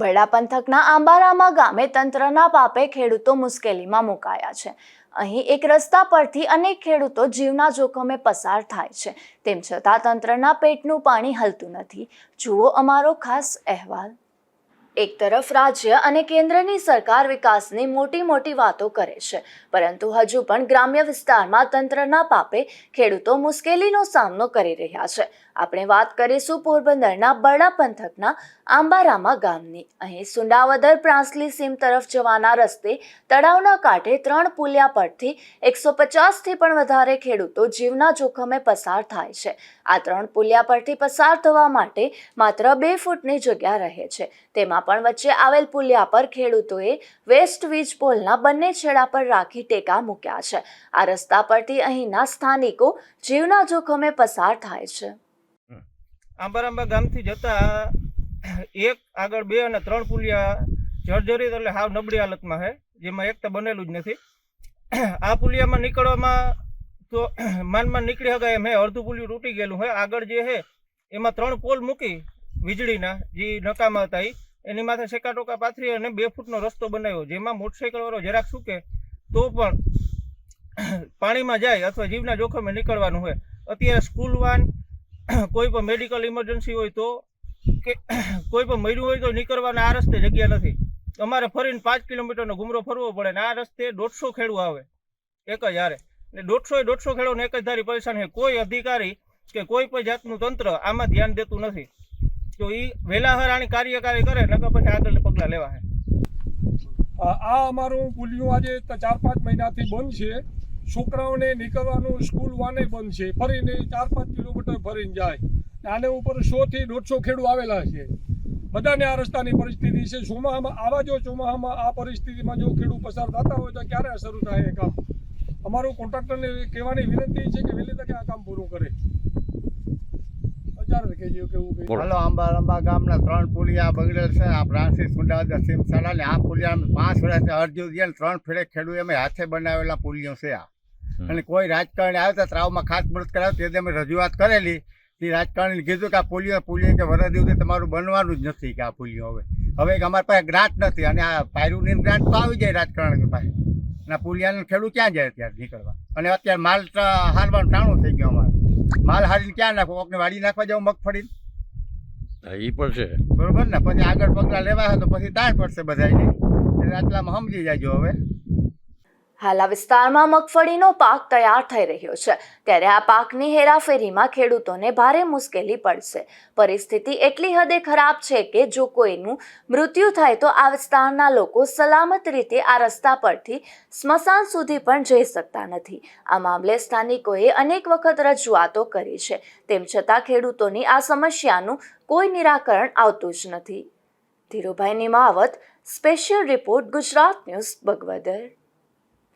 બરડા પંથકના આંબારામા ગામે તંત્રના પાપે ખેડૂતો મુશ્કેલીમાં મુકાયા છે. અહીં એક રસ્તા પરથી અનેક ખેડૂતો જીવના જોખમે પસાર થાય છે. તેમ છતાં તંત્રના પેટનું પાણી હલતું નથી. જુઓ અમારો ખાસ અહેવાલ. એક તરફ રાજ્ય અને કેન્દ્રની સરકાર વિકાસની મોટી મોટી વાતો કરે છે, પરંતુ હજુ પણ ગ્રામ્ય વિસ્તારમાં તંત્રના પાપે ખેડૂતો મુશ્કેલીનો સામનો કરી રહ્યા છે. આપણે વાત કરીશું પોરબંદરના બરડા પંથકના આંબારામા ગામની. અહીં સુંડાવદર પ્રાંસલી સીમ તરફ જવાના રસ્તે તળાવના કાંઠે ત્રણ પુલિયા પરથી એકસો પચાસથી પણ વધારે ખેડૂતો જીવના જોખમે પસાર થાય છે. આ ત્રણ પુલિયા પરથી પસાર થવા માટે માત્ર બે ફૂટની જગ્યા રહે છે. તેમાં પણ વચ્ચે આવેલ પુલિયા પર ખેડૂતોએ વેસ્ટ વીજ પોલના બંને છેડા પર રાખી ટેકા મૂક્યા છે. આ રસ્તા પરથી અહીંના સ્થાનિકો જીવના જોખમે પસાર થાય છે. આંબારાંબા ગામથી જતા એક આગળ બે અને ત્રણ પુલિયા જર્જરિત એટલે હાવ નબળી હાલતમાં છે જેમાં એક તો બનેલું જ નથી. આ પુલિયામાં નીકળવામાં તો માન માન નીકળી શકાય એમ હે અડધું પુલિયું તૂટી ગયેલું હે. આગળ જે છે એમાં ત્રણ પોલ મૂકી વીજળીના જે નકામા હતા ઈ, એની માથે સેકા ટોકા પાથરી અને બે ફૂટનો રસ્તો બનાવ્યો. જેમાં મોટરસાઇકલ વાળો જરાક સૂકે તો પણ પાણીમાં જાય અથવા જીવના જોખમે નીકળવાનું હોય. અત્યારે સ્કૂલ વાન કોઈ પણ મેડિકલ ઇમરજન્સી હોય તો કે કોઈ પણ મળ્યું હોય તો નીકળવાના આ રસ્તે જગ્યા નથી. અમારે ફરીને પાંચ કિલોમીટરનો ગુમરો ફરવો પડે ને આ રસ્તે દોઢસો ખેડૂ આવે. એક જ હારે. ને દોઢસો દોઢસો ખેડૂને એક જ ધારી પરેશાન છે. કોઈ અધિકારી કે કોઈ પણ જાતનું તંત્ર આમાં ધ્યાન દેતું નથી. તો એ વહેલા આની કાર્યકારી કરે, નકર પછી આગળ પગલાં લેવા હે. આ અમારું પુલિયું આજે ચાર પાંચ મહિનાથી બંધ છે. છોકરાઓને નીકળવાનું સ્કૂલ વાને બંધ છે. ફરીને ચાર પાંચ કિલોમીટર ફરીને જાય. આને ઉપર સો થી દોઢસો ખેડૂ આવેલા છે. બધાને આ રસ્તાની પરિસ્થિતિ છે. ચોમાહામાં, આવા જો ચોમાહામાં આ પરિસ્થિતિમાં જો ખેડૂત પસાર થતા હોય તો ક્યારે શરૂ થાય એ કામ? અમારું કોન્ટ્રાક્ટરને કહેવાની વિનંતી છે કે વહેલી તકે આ કામ પૂરું કરે. હજાર કહેજો કેવું કહે હાલો આંબા આંબા ગામના ત્રણ પુલિયા બગડેલ છે. આ પ્રાંસી સુંડાવદર સીમ સાડા આ પુલિયા પાંચ વર્ષથી અરજી દે ત્રણ ફેરે ખેડૂત અમે હાથે બનાવેલા પુલિયો છે આ. અને કોઈ રાજકારણી આવ્યો તો ત્રાવમાં ખાસ મદદ કરાવી તે અમે રજૂઆત કરેલી. તે રાજકારણી કીધું કે આ પુલિયો પુલિયો કે વરસ દિવસે તમારું બનવાનું જ નથી કે આ પુલિયો હવે. હવે એક અમારી પાસે ગ્રાન્ટ નથી અને આ પાયરુની ગ્રાન્ટ તો આવી જાય રાજકારણી પાસે અને પુલિયાનું ખેડૂત ક્યાં જાય અત્યારે નીકળવા? અને અત્યારે માલ તો હારવાનું ટાણું થઈ ગયું અમારે. માલ હારીને ક્યાં નાખવો કોકને વાડી નાખવા જાવ મગફળી એ પણ છે. બરોબર ને? પછી આગળ પગલાં લેવા હોય તો પછી તાણ પડશે બધાને એટલે આટલામાં સમજી જાજો હવે. હાલ આ વિસ્તારમાં મગફળીનો પાક તૈયાર થઈ રહ્યો છે. ત્યારે આ પાકની હેરાફેરીમાં ખેડૂતોને ભારે મુશ્કેલી પડશે. પરિસ્થિતિ એટલી હદે ખરાબ છે કે જો કોઈનું મૃત્યુ થાય તો આ વિસ્તારના લોકો સલામત રીતે આ રસ્તા પરથી સ્મશાન સુધી પણ જઈ શકતા નથી. આ મામલે સ્થાનિકોએ અનેક વખત રજૂઆતો કરી છે. તેમ છતાં ખેડૂતોની આ સમસ્યાનું કોઈ નિરાકરણ આવતું જ નથી. Dhirubhai Nimavat, special report Gujarat news Bagvadar.